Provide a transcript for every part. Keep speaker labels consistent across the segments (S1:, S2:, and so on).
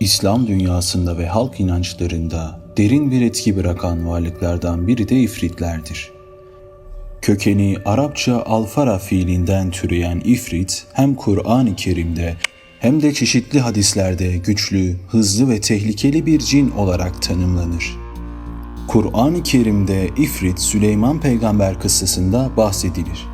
S1: İslam dünyasında ve halk inançlarında derin bir etki bırakan varlıklardan biri de ifritlerdir. Kökeni Arapça alfara fiilinden türeyen ifrit hem Kur'an-ı Kerim'de hem de çeşitli hadislerde güçlü, hızlı ve tehlikeli bir cin olarak tanımlanır. Kur'an-ı Kerim'de ifrit Süleyman peygamber kıssasında bahsedilir.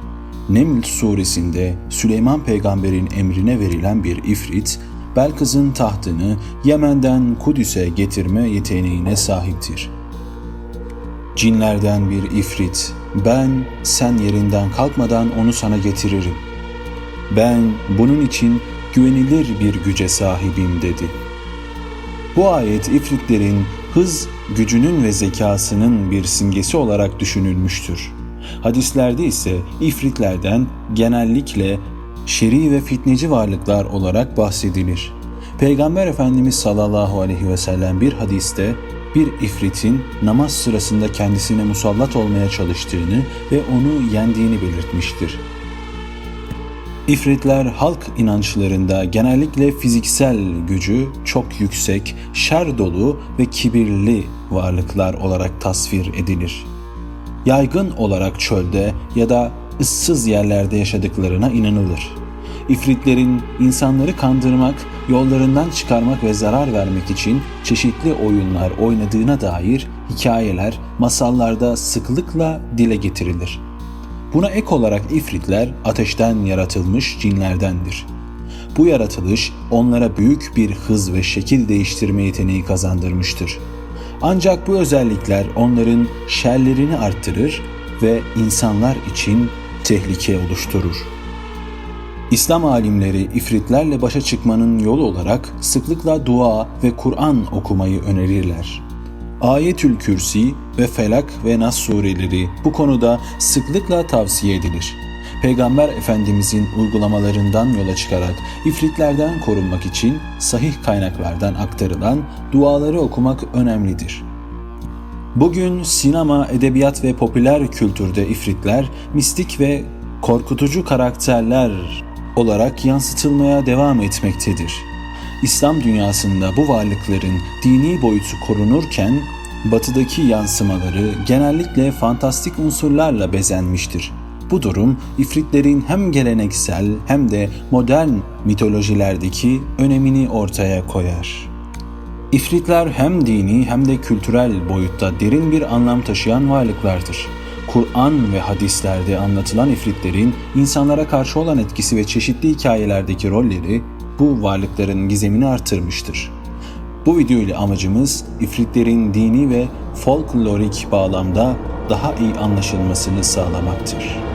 S1: Neml suresinde Süleyman peygamberin emrine verilen bir ifrit, Belkıs'ın tahtını Yemen'den Kudüs'e getirme yeteneğine sahiptir. Cinlerden bir ifrit, ben sen yerinden kalkmadan onu sana getiririm. Ben bunun için güvenilir bir güce sahibim dedi. Bu ayet ifritlerin hız, gücünün ve zekasının bir simgesi olarak düşünülmüştür. Hadislerde ise ifritlerden genellikle şeri ve fitneci varlıklar olarak bahsedilir. Peygamber Efendimiz sallallahu aleyhi ve sellem bir hadiste bir ifritin namaz sırasında kendisine musallat olmaya çalıştığını ve onu yendiğini belirtmiştir. İfritler halk inançlarında genellikle fiziksel gücü çok yüksek, şer dolu ve kibirli varlıklar olarak tasvir edilir. Yaygın olarak çölde ya da ıssız yerlerde yaşadıklarına inanılır. İfritlerin insanları kandırmak, yollarından çıkarmak ve zarar vermek için çeşitli oyunlar oynadığına dair hikayeler masallarda sıklıkla dile getirilir. Buna ek olarak ifritler ateşten yaratılmış cinlerdendir. Bu yaratılış onlara büyük bir hız ve şekil değiştirme yeteneği kazandırmıştır. Ancak bu özellikler onların şerlerini arttırır ve insanlar için tehlike oluşturur. İslam alimleri ifritlerle başa çıkmanın yolu olarak sıklıkla dua ve Kur'an okumayı önerirler. Ayetül Kürsi ve Felak ve Nas sureleri bu konuda sıklıkla tavsiye edilir. Peygamber Efendimizin uygulamalarından yola çıkarak ifritlerden korunmak için sahih kaynaklardan aktarılan duaları okumak önemlidir. Bugün sinema, edebiyat ve popüler kültürde ifritler mistik ve korkutucu karakterler olarak yansıtılmaya devam etmektedir. İslam dünyasında bu varlıkların dini boyutu korunurken batıdaki yansımaları genellikle fantastik unsurlarla bezenmiştir. Bu durum ifritlerin hem geleneksel hem de modern mitolojilerdeki önemini ortaya koyar. İfritler hem dini hem de kültürel boyutta derin bir anlam taşıyan varlıklardır. Kur'an ve hadislerde anlatılan ifritlerin insanlara karşı olan etkisi ve çeşitli hikayelerdeki rolleri bu varlıkların gizemini artırmıştır. Bu video ile amacımız ifritlerin dini ve folklorik bağlamda daha iyi anlaşılmasını sağlamaktır.